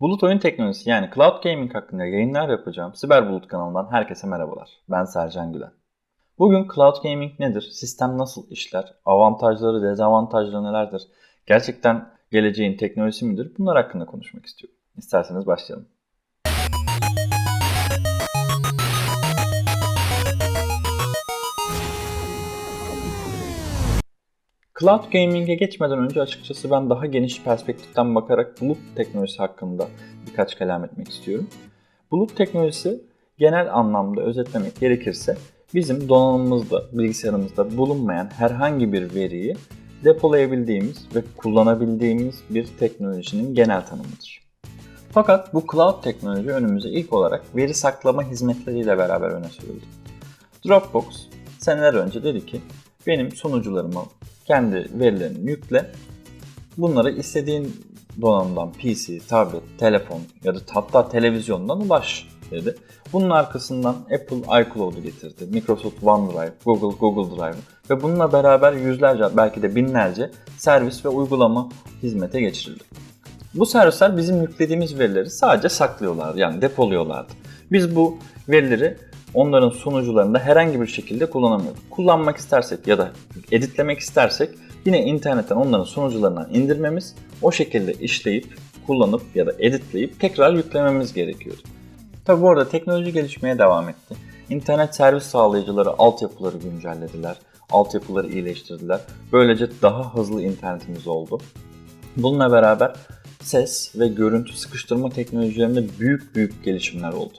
Bulut oyun teknolojisi yani cloud gaming hakkında yayınlar yapacağım Siber Bulut kanalından herkese merhabalar. Ben Sercan Gülen. Bugün cloud gaming nedir? Sistem nasıl işler? Avantajları, dezavantajları nelerdir? Gerçekten geleceğin teknolojisi midir? Bunlar hakkında konuşmak istiyorum. İsterseniz başlayalım. Cloud Gaming'e geçmeden önce açıkçası ben daha geniş perspektiften bakarak bulut teknolojisi hakkında birkaç kelam etmek istiyorum. Bulut teknolojisi genel anlamda özetlemek gerekirse bizim donanımımızda, bilgisayarımızda bulunmayan herhangi bir veriyi depolayabildiğimiz ve kullanabildiğimiz bir teknolojinin genel tanımıdır. Fakat bu cloud teknoloji önümüze ilk olarak veri saklama hizmetleriyle beraber öne sürüldü. Dropbox seneler önce dedi ki benim sunucularıma kendi verilerini yükle. Bunları istediğin donanımdan PC, tablet, telefon ya da hatta televizyondan ulaş dedi. Bunun arkasından Apple iCloud'u getirdi. Microsoft OneDrive, Google Google Drive ve bununla beraber yüzlerce belki de binlerce servis ve uygulama hizmete geçirildi. Bu servisler bizim yüklediğimiz verileri sadece saklıyorlar yani depoluyorlardı. Biz bu verileri onların sunucularında herhangi bir şekilde kullanamıyorduk. Kullanmak istersek ya da editlemek istersek yine internetten onların sunucularından indirmemiz, o şekilde işleyip, kullanıp ya da editleyip tekrar yüklememiz gerekiyordu. Tabi bu arada teknoloji gelişmeye devam etti. İnternet servis sağlayıcıları altyapıları güncellediler, altyapıları iyileştirdiler. Böylece daha hızlı internetimiz oldu. Bununla beraber ses ve görüntü sıkıştırma teknolojilerinde büyük büyük gelişimler oldu.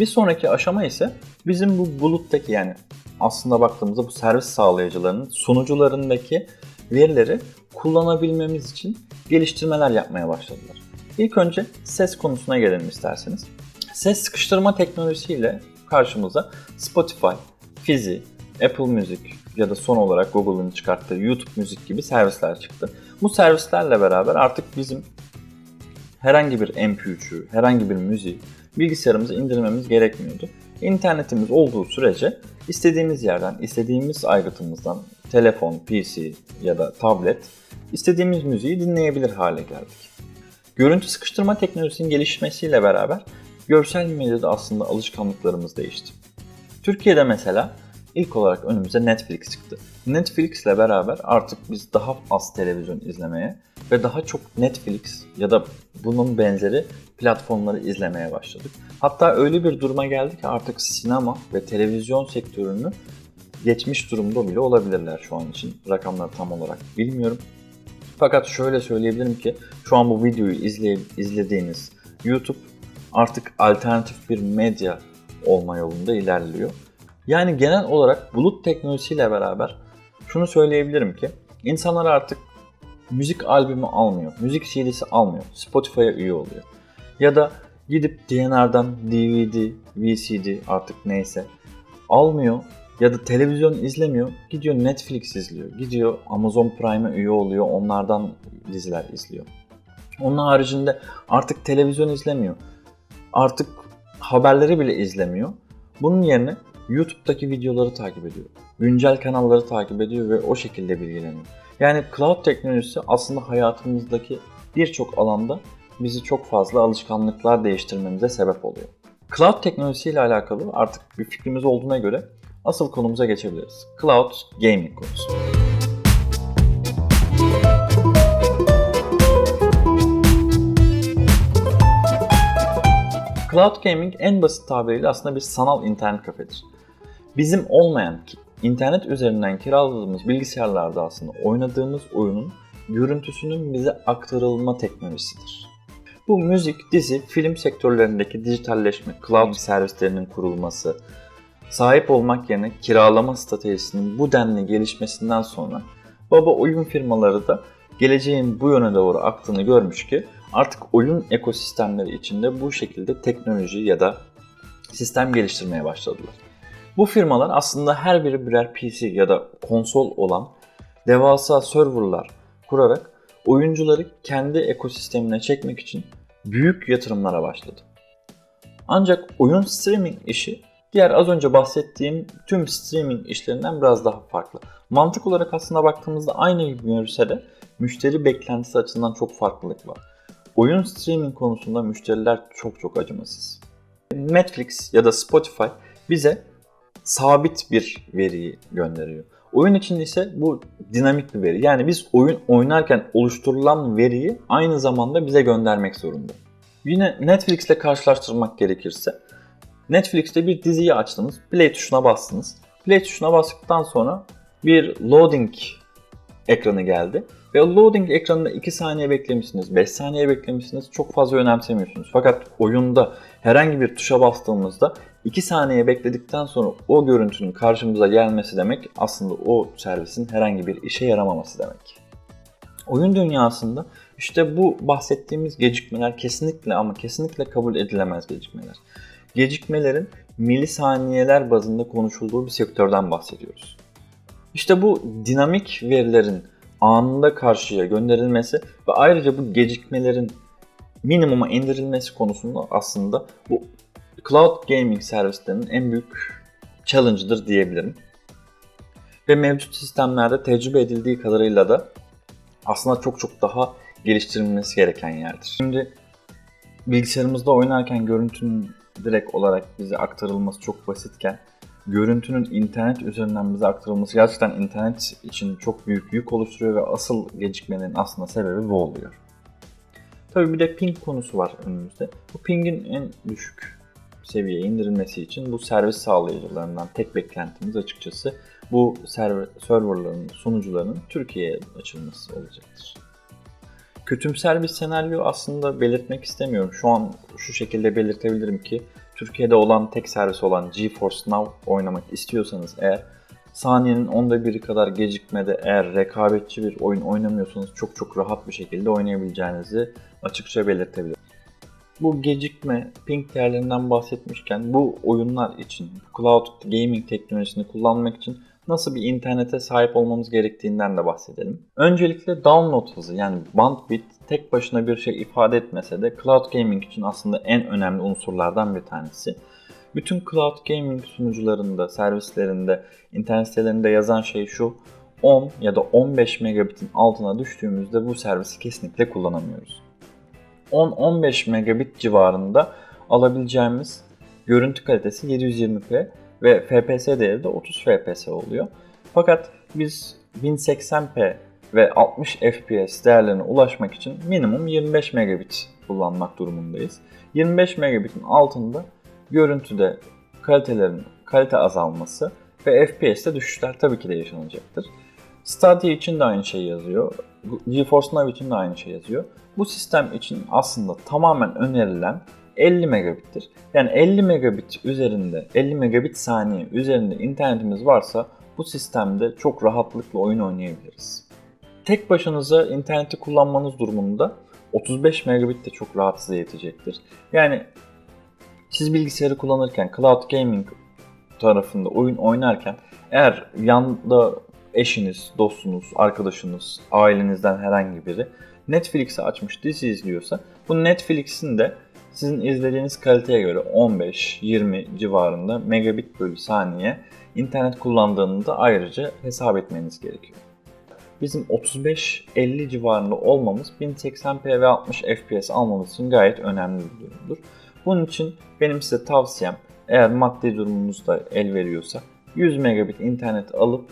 Bir sonraki aşama ise bizim bu buluttaki yani aslında baktığımızda bu servis sağlayıcılarının sunucularındaki verileri kullanabilmemiz için geliştirmeler yapmaya başladılar. İlk önce ses konusuna gelelim isterseniz. Ses sıkıştırma teknolojisiyle karşımıza Spotify, Fizi, Apple Music ya da son olarak Google'ın çıkarttığı YouTube Müzik gibi servisler çıktı. Bu servislerle beraber artık bizim herhangi bir MP3'ü, herhangi bir müziği bilgisayarımıza indirmemiz gerekmiyordu. İnternetimiz olduğu sürece istediğimiz yerden, istediğimiz aygıtımızdan telefon, PC ya da tablet istediğimiz müziği dinleyebilir hale geldik. Görüntü sıkıştırma teknolojisinin gelişmesiyle beraber görsel medyada aslında alışkanlıklarımız değişti. Türkiye'de mesela ilk olarak önümüze Netflix çıktı. Netflix ile beraber artık biz daha az televizyon izlemeye ve daha çok Netflix ya da bunun benzeri platformları izlemeye başladık. Hatta öyle bir duruma geldi ki artık sinema ve televizyon sektörünü geçmiş durumda bile olabilirler şu an için. Rakamları tam olarak bilmiyorum. Fakat şöyle söyleyebilirim ki şu an bu videoyu izley izlediğiniz YouTube artık alternatif bir medya olma yolunda ilerliyor. Yani genel olarak bulut teknolojisiyle beraber şunu söyleyebilirim ki insanlar artık müzik albümü almıyor, müzik CD'si almıyor, Spotify'a üye oluyor. Ya da gidip DNR'dan DVD, VCD artık neyse almıyor ya da televizyon izlemiyor, gidiyor Netflix izliyor, gidiyor Amazon Prime'e üye oluyor, onlardan diziler izliyor. Onun haricinde artık televizyon izlemiyor, artık haberleri bile izlemiyor. Bunun yerine YouTube'daki videoları takip ediyor. Güncel kanalları takip ediyor ve o şekilde bilgileniyor. Yani cloud teknolojisi aslında hayatımızdaki birçok alanda bizi çok fazla alışkanlıklar değiştirmemize sebep oluyor. Cloud teknolojisiyle alakalı artık bir fikrimiz olduğuna göre asıl konumuza geçebiliriz. Cloud Gaming konusu. Cloud Gaming en basit tabiriyle aslında bir sanal internet kafedir. Bizim olmayan, internet üzerinden kiraladığımız bilgisayarlarda aslında oynadığımız oyunun görüntüsünün bize aktarılma teknolojisidir. Bu müzik, dizi, film sektörlerindeki dijitalleşme, cloud servislerinin kurulması, sahip olmak yerine kiralama stratejisinin bu denli gelişmesinden sonra baba oyun firmaları da geleceğin bu yöne doğru aktığını görmüş ki artık oyun ekosistemleri içinde bu şekilde teknoloji ya da sistem geliştirmeye başladılar. Bu firmalar aslında her biri birer PC ya da konsol olan devasa serverlar kurarak oyuncuları kendi ekosistemine çekmek için büyük yatırımlara başladı. Ancak oyun streaming işi diğer az önce bahsettiğim tüm streaming işlerinden biraz daha farklı. Mantık olarak aslında baktığımızda aynı gibi görülse de müşteri beklentisi açısından çok farklılık var. oyun streaming konusunda müşteriler çok çok acımasız. Netflix ya da Spotify bize sabit bir veriyi gönderiyor. Oyun için ise bu dinamik bir veri. Yani biz oyun oynarken oluşturulan veriyi aynı zamanda bize göndermek zorunda. Yine Netflix ile karşılaştırmak gerekirse Netflix'te bir diziyi açtınız, play tuşuna bastınız. Play tuşuna bastıktan sonra bir loading ekranı geldi. Ve loading ekranında 2 saniye beklemişsiniz, 5 saniye beklemişsiniz çok fazla önemsemiyorsunuz. Fakat oyunda herhangi bir tuşa bastığımızda 2 saniye bekledikten sonra o görüntünün karşımıza gelmesi demek aslında o servisin herhangi bir işe yaramaması demek. Oyun dünyasında işte bu bahsettiğimiz gecikmeler kesinlikle ama kesinlikle kabul edilemez gecikmeler. Gecikmelerin milisaniyeler bazında konuşulduğu bir sektörden bahsediyoruz. İşte bu dinamik verilerin anında karşıya gönderilmesi ve ayrıca bu gecikmelerin minimuma indirilmesi konusunda aslında bu cloud gaming servislerinin en büyük challenge'ıdır diyebilirim. Ve mevcut sistemlerde tecrübe edildiği kadarıyla da aslında çok çok daha geliştirilmesi gereken yerdir. Şimdi bilgisayarımızda oynarken görüntünün direkt olarak bize aktarılması çok basitken görüntünün internet üzerinden bize aktarılması gerçekten internet için çok büyük yük oluşturuyor ve asıl gecikmenin aslında sebebi bu oluyor. Tabii bir de ping konusu var önümüzde. Bu pingin en düşük seviyeye indirilmesi için bu servis sağlayıcılarından tek beklentimiz açıkçası bu server, serverların, sunucularının Türkiye'ye açılması olacaktır. Kötümser bir senaryo aslında belirtmek istemiyorum. Şu an şu şekilde belirtebilirim ki Türkiye'de olan tek servis olan GeForce Now oynamak istiyorsanız eğer saniyenin onda biri kadar gecikmede eğer rekabetçi bir oyun oynamıyorsanız çok çok rahat bir şekilde oynayabileceğinizi açıkça belirtebilirim. Bu gecikme, ping değerlerinden bahsetmişken bu oyunlar için, cloud gaming teknolojisini kullanmak için nasıl bir internete sahip olmamız gerektiğinden de bahsedelim. Öncelikle download hızı yani bandwidth tek başına bir şey ifade etmese de cloud gaming için aslında en önemli unsurlardan bir tanesi. Bütün cloud gaming sunucularında, servislerinde, internet sitelerinde yazan şey şu. 10 ya da 15 megabitin altına düştüğümüzde bu servisi kesinlikle kullanamıyoruz. 10-15 megabit civarında alabileceğimiz görüntü kalitesi 720p ve FPS değeri de 30 FPS oluyor. Fakat biz 1080p ve 60 FPS değerlerine ulaşmak için minimum 25 megabit kullanmak durumundayız. 25 megabitin altında görüntüde kalitelerin kalite azalması ve FPS'te düşüşler tabii ki de yaşanacaktır. Stadia için de aynı şey yazıyor. GeForce Now için de aynı şey yazıyor. Bu sistem için aslında tamamen önerilen 50 megabittir. Yani 50 megabit üzerinde, 50 megabit saniye üzerinde internetimiz varsa bu sistemde çok rahatlıkla oyun oynayabiliriz. Tek başınıza interneti kullanmanız durumunda 35 megabit de çok rahat size yetecektir. Yani siz bilgisayarı kullanırken cloud gaming tarafında oyun oynarken eğer yanda eşiniz, dostunuz, arkadaşınız, ailenizden herhangi biri Netflix'i açmış dizi izliyorsa bu Netflix'in de sizin izlediğiniz kaliteye göre 15-20 civarında megabit bölü saniye internet kullandığını da ayrıca hesap etmeniz gerekiyor. Bizim 35-50 civarında olmamız 1080p ve 60 fps almamız için gayet önemli bir durumdur. Bunun için benim size tavsiyem eğer maddi durumunuz da el veriyorsa 100 megabit internet alıp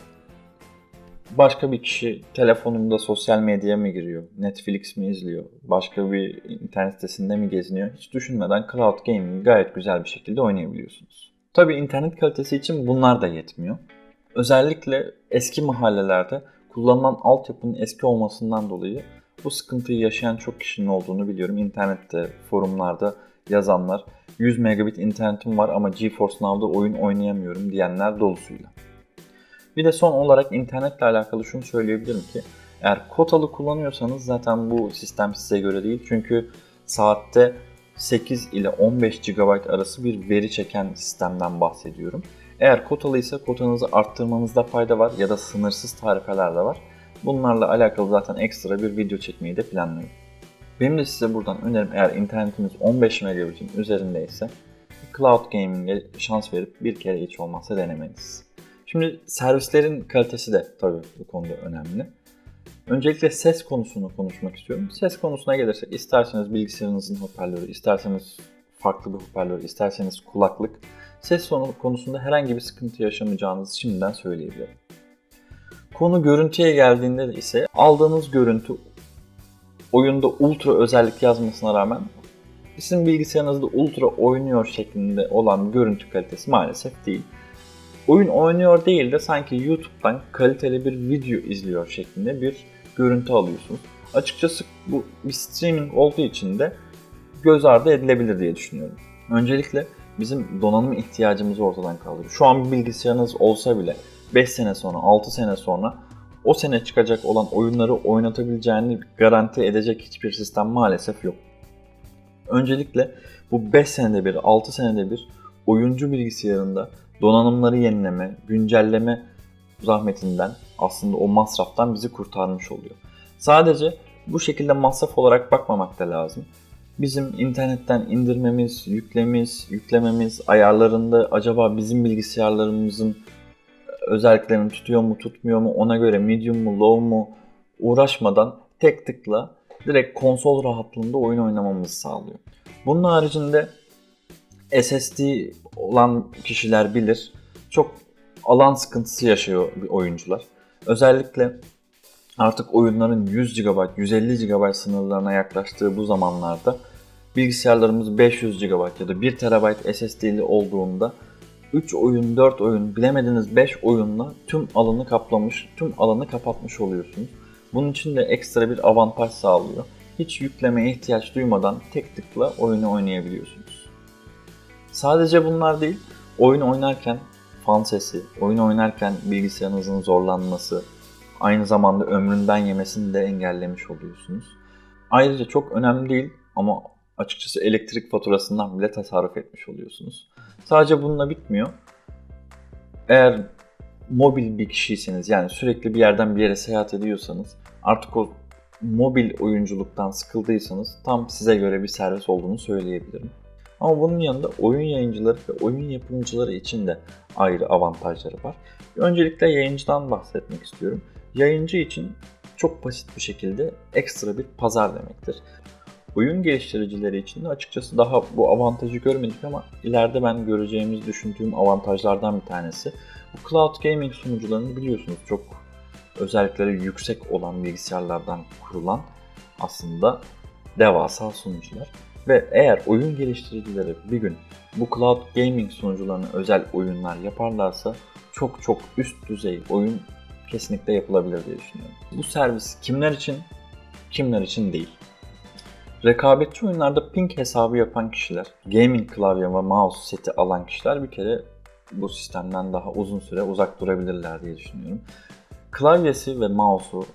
başka bir kişi telefonunda sosyal medyaya mı giriyor, Netflix mi izliyor, başka bir internet sitesinde mi geziniyor hiç düşünmeden cloud gaming gayet güzel bir şekilde oynayabiliyorsunuz. Tabi internet kalitesi için bunlar da yetmiyor. Özellikle eski mahallelerde kullanılan altyapının eski olmasından dolayı bu sıkıntıyı yaşayan çok kişinin olduğunu biliyorum. İnternette, forumlarda yazanlar 100 megabit internetim var ama GeForce Now'da oyun oynayamıyorum diyenler dolusuyla. Bir de son olarak internetle alakalı şunu söyleyebilirim ki eğer kotalı kullanıyorsanız zaten bu sistem size göre değil. Çünkü saatte 8 ile 15 GB arası bir veri çeken sistemden bahsediyorum. Eğer kotalıysa kotanızı arttırmanızda fayda var ya da sınırsız tarifeler de var. Bunlarla alakalı zaten ekstra bir video çekmeyi de planlıyorum. Benim de size buradan önerim eğer internetiniz 15 megabit'in üzerindeyse Cloud Gaming'e şans verip bir kere hiç olmazsa denemeniz. Şimdi servislerin kalitesi de tabii bu konuda önemli. Öncelikle ses konusunu konuşmak istiyorum. Ses konusuna gelirsek isterseniz bilgisayarınızın hoparlörü, isterseniz farklı bir hoparlör, isterseniz kulaklık. Ses konusunda herhangi bir sıkıntı yaşamayacağınızı şimdiden söyleyebilirim. Konu görüntüye geldiğinde ise aldığınız görüntü oyunda ultra özellik yazmasına rağmen sizin bilgisayarınızda ultra oynuyor şeklinde olan görüntü kalitesi maalesef değil. Oyun oynuyor değil de sanki YouTube'dan kaliteli bir video izliyor şeklinde bir görüntü alıyorsunuz. Açıkçası bu bir streaming olduğu için de göz ardı edilebilir diye düşünüyorum. Öncelikle bizim donanım ihtiyacımızı ortadan kaldırıyor. Şu an bir bilgisayarınız olsa bile 5 sene sonra, 6 sene sonra o sene çıkacak olan oyunları oynatabileceğini garanti edecek hiçbir sistem maalesef yok. Öncelikle bu 5 senede bir, 6 senede bir oyuncu bilgisayarında donanımları yenileme, güncelleme zahmetinden aslında o masraftan bizi kurtarmış oluyor. Sadece bu şekilde masraf olarak bakmamak da lazım. Bizim internetten indirmemiz, yüklemiz, yüklememiz, ayarlarında acaba bizim bilgisayarlarımızın özelliklerini tutuyor mu tutmuyor mu ona göre medium mu low mu uğraşmadan tek tıkla direkt konsol rahatlığında oyun oynamamızı sağlıyor. Bunun haricinde SSD olan kişiler bilir. Çok alan sıkıntısı yaşıyor oyuncular. Özellikle artık oyunların 100 GB, 150 GB sınırlarına yaklaştığı bu zamanlarda bilgisayarlarımız 500 GB ya da 1 TB SSD'li olduğunda 3 oyun, 4 oyun, bilemediniz 5 oyunla tüm alanı kaplamış, tüm alanı kapatmış oluyorsunuz. Bunun için de ekstra bir avantaj sağlıyor. Hiç yüklemeye ihtiyaç duymadan tek tıkla oyunu oynayabiliyorsunuz. Sadece bunlar değil, oyun oynarken fan sesi, oyun oynarken bilgisayarınızın zorlanması, aynı zamanda ömründen yemesini de engellemiş oluyorsunuz. Ayrıca çok önemli değil ama açıkçası elektrik faturasından bile tasarruf etmiş oluyorsunuz. Sadece bununla bitmiyor. Eğer mobil bir kişiyseniz yani sürekli bir yerden bir yere seyahat ediyorsanız artık o mobil oyunculuktan sıkıldıysanız tam size göre bir servis olduğunu söyleyebilirim. Ama bunun yanında oyun yayıncıları ve oyun yapımcıları için de ayrı avantajları var. Öncelikle yayıncıdan bahsetmek istiyorum. Yayıncı için çok basit bir şekilde ekstra bir pazar demektir. Oyun geliştiricileri için de açıkçası daha bu avantajı görmedik ama ileride ben göreceğimizi düşündüğüm avantajlardan bir tanesi. Bu cloud gaming sunucularını biliyorsunuz çok özellikleri yüksek olan bilgisayarlardan kurulan aslında devasa sunucular. Ve eğer oyun geliştiricileri bir gün bu cloud gaming sunucularına özel oyunlar yaparlarsa çok çok üst düzey oyun kesinlikle yapılabilir diye düşünüyorum. Bu servis kimler için, kimler için değil. Rekabetçi oyunlarda ping hesabı yapan kişiler, gaming klavye ve mouse seti alan kişiler bir kere bu sistemden daha uzun süre uzak durabilirler diye düşünüyorum. Klavyesi ve mouse'u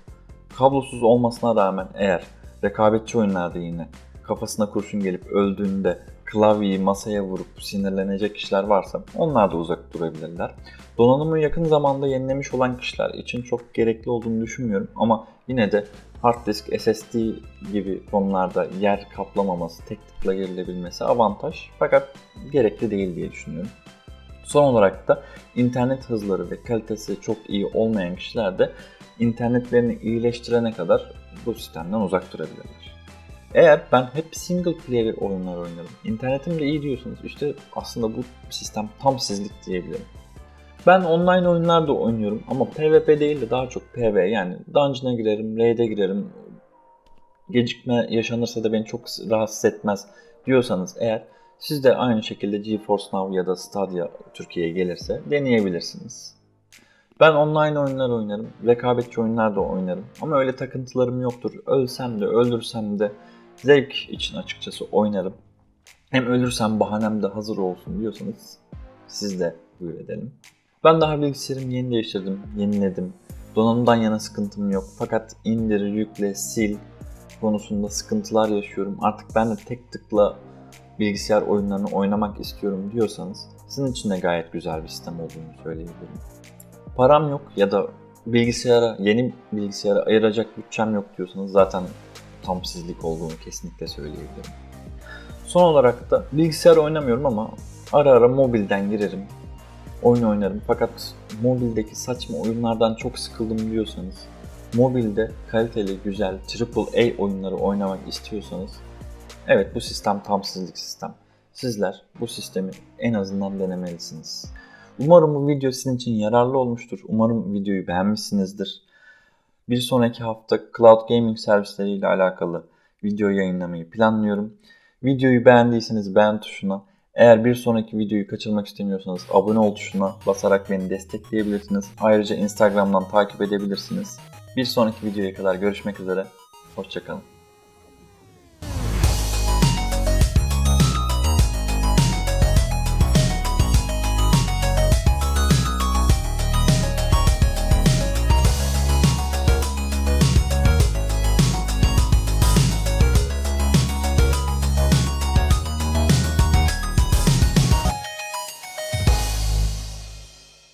kablosuz olmasına rağmen eğer rekabetçi oyunlarda yine kafasına kurşun gelip öldüğünde klavyeyi masaya vurup sinirlenecek kişiler varsa onlar da uzak durabilirler. Donanımı yakın zamanda yenilemiş olan kişiler için çok gerekli olduğunu düşünmüyorum ama yine de hard disk, SSD gibi konularda yer kaplamaması, tek tıkla girilebilmesi avantaj fakat gerekli değil diye düşünüyorum. Son olarak da internet hızları ve kalitesi çok iyi olmayan kişiler de internetlerini iyileştirene kadar bu sistemden uzak durabilirler. Eğer ben hep single player oyunlar oynarım, internetim de iyi diyorsanız işte aslında bu sistem tam sizlik diyebilirim. Ben online oyunlar da oynuyorum ama PvP değil de daha çok PvE yani dungeon'a girerim, raid'e girerim. Gecikme yaşanırsa da beni çok rahatsız etmez diyorsanız eğer siz de aynı şekilde GeForce Now ya da Stadia Türkiye'ye gelirse deneyebilirsiniz. Ben online oyunlar oynarım, rekabetçi oyunlar da oynarım ama öyle takıntılarım yoktur. Ölsem de öldürsem de zevk için açıkçası oynarım. Hem ölürsem bahanem de hazır olsun diyorsanız siz de buyur edelim. Ben daha bilgisayarımı yeni değiştirdim, yeniledim. Donanımdan yana sıkıntım yok. Fakat indir, yükle, sil konusunda sıkıntılar yaşıyorum. Artık ben de tek tıkla bilgisayar oyunlarını oynamak istiyorum diyorsanız sizin için de gayet güzel bir sistem olduğunu söyleyebilirim. Param yok ya da bilgisayara, yeni bilgisayara ayıracak bütçem yok diyorsanız zaten tam sizlik olduğunu kesinlikle söyleyebilirim. Son olarak da bilgisayar oynamıyorum ama ara ara mobilden girerim, oyun oynarım. Fakat mobildeki saçma oyunlardan çok sıkıldım diyorsanız mobilde kaliteli, güzel, AAA oyunları oynamak istiyorsanız evet bu sistem tam sizlik sistem. Sizler bu sistemi en azından denemelisiniz. Umarım bu video sizin için yararlı olmuştur. Umarım videoyu beğenmişsinizdir. Bir sonraki hafta cloud gaming servisleriyle alakalı video yayınlamayı planlıyorum. Videoyu beğendiyseniz beğen tuşuna, eğer bir sonraki videoyu kaçırmak istemiyorsanız abone ol tuşuna basarak beni destekleyebilirsiniz. Ayrıca Instagram'dan takip edebilirsiniz. Bir sonraki videoya kadar görüşmek üzere. Hoşçakalın.